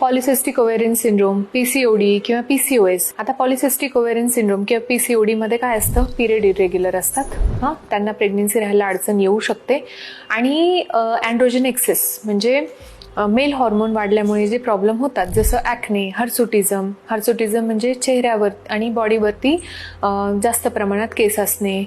Polycystic ovarian syndrome PCOD किंवा PCOS आता polycystic ovarian syndrome किंवा पीसीओडी मध्ये काय असतं? पिरियड इरेग्युलर असतात. हां? त्यांना प्रेग्नेन्सी राहायला अडचण येऊ शकते. आणि अँड्रोजन एक्सेस म्हणजे मेल हॉर्मोन वाढल्यामुळे जे प्रॉब्लेम होतात जसं ॲक्ने हर्सुटिझम हर्सुटिझम म्हणजे चेहऱ्यावर आणि बॉडीवरती जास्त प्रमाणात केस असणे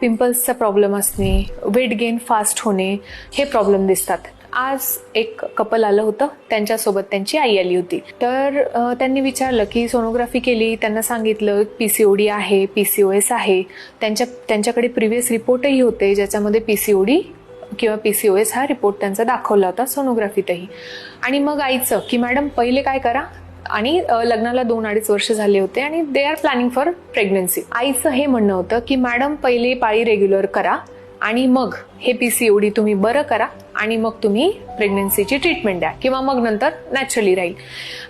पिंपल्सचा प्रॉब्लेम असणे वेट गेन फास्ट होणे हे प्रॉब्लेम दिसतात. आज एक कपल आलं होतं. त्यांच्यासोबत त्यांची आई आली होती. तर त्यांनी विचारलं की सोनोग्राफी केली. त्यांना सांगितलं पी सी ओ डी आहे पी सी ओ एस आहे. त्यांच्या त्यांच्याकडे प्रिव्हियस रिपोर्टही होते ज्याच्यामध्ये पी सी ओ डी किंवा पी सी ओ एस हा रिपोर्ट त्यांचा दाखवला होता सोनोग्राफीतही आणि मग आईचं की मॅडम पहिले काय करा? आणि लग्नाला दोन अडीच वर्ष झाले होते आणि they are planning for pregnancy आईचं हे म्हणणं होतं की मॅडम पहिले पाळी रेग्युलर करा. आणि मग हे पी सी ओ डी तुम्ही बरं करा आणि मग तुम्ही प्रेग्नन्सीची ट्रीटमेंट द्या. किंवा मग नंतर नॅचरली राहील.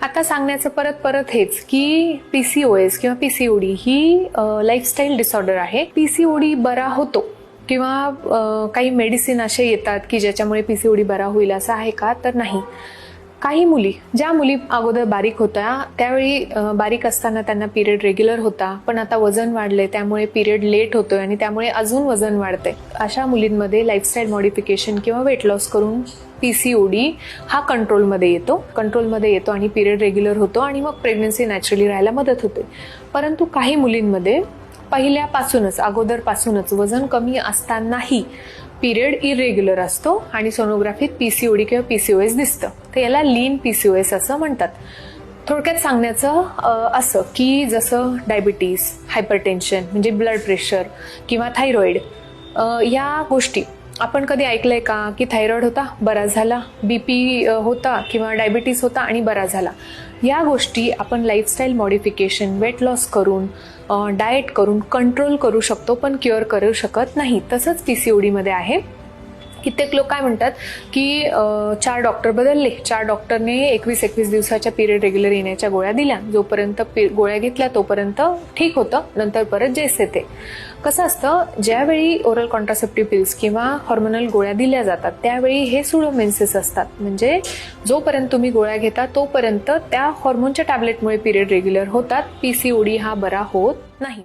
आता सांगण्याचं परत परत हेच की पी सी ओ एस किंवा पी सी ओ डी ही लाईफस्टाईल डिसऑर्डर आहे. पी सी ओ डी बरा होतो. किंवा काही मेडिसिन असे येतात की ज्याच्यामुळे पी सी ओ डी बरा होईल असं आहे का? तर नाही. काही मुली ज्या मुली अगोदर बारीक होत्या त्यावेळी बारीक असताना त्यांना पिरियड रेग्युलर होता पण आता वजन वाढले त्यामुळे पिरियड लेट होतोय आणि त्यामुळे अजून वजन वाढते अशा मुलींमध्ये लाईफस्टाईल मॉडिफिकेशन किंवा वेट लॉस करून पी सी ओ डी हा कंट्रोलमध्ये येतो. कंट्रोलमध्ये येतो आणि पिरियड रेग्युलर होतो आणि मग प्रेग्नन्सी नॅचरली राहायला मदत होते. परंतु काही मुलींमध्ये पहिल्यापासूनच अगोदरपासूनच वजन कमी असतानाही पिरियड इरेग्युलर असतो आणि सोनोग्राफीत पीसीओडी किंवा पीसीओएस दिसतं. तर याला लीन पीसीओएस असं म्हणतात. थोडक्यात सांगण्याचं असं की जसं डायबिटीस हायपरटेन्शन म्हणजे ब्लड प्रेशर किंवा थायरॉईड या गोष्टी आपण कधी ऐकलंय का की थायरॉइड होता बरा झाला बी पी होता किंवा डायबिटीस होता आणि बरा झाला? या गोष्टी आपण लाईफस्टाईल मॉडिफिकेशन वेट लॉस करून डाएट करून कंट्रोल करू शकतो पण क्युअर करू शकत नाही. तसंच पी सी ओ डीमध्ये आहे. कित्येक लोक काय म्हणतात की चार डॉक्टर बदलले. चार डॉक्टरने एकवीस एकवीस दिवसाच्या पिरियड रेग्युलर येण्याच्या गोळ्या दिल्या. जोपर्यंत पि- गोळ्या घेतल्या तोपर्यंत ठीक होतं. नंतर परत जेस येते. कसं असतं ज्यावेळी ओरल कॉन्ट्रासेप्टिव्ह पिल्स किंवा हॉर्मोनल गोळ्या दिल्या जातात त्यावेळी हे सुडोमेन्सेस असतात. म्हणजे जोपर्यंत तुम्ही गोळ्या घेता तोपर्यंत त्या हॉर्मोनच्या टॅबलेटमुळे पिरियड रेग्युलर होतात. पीसीओडी हा बरा होत नाही.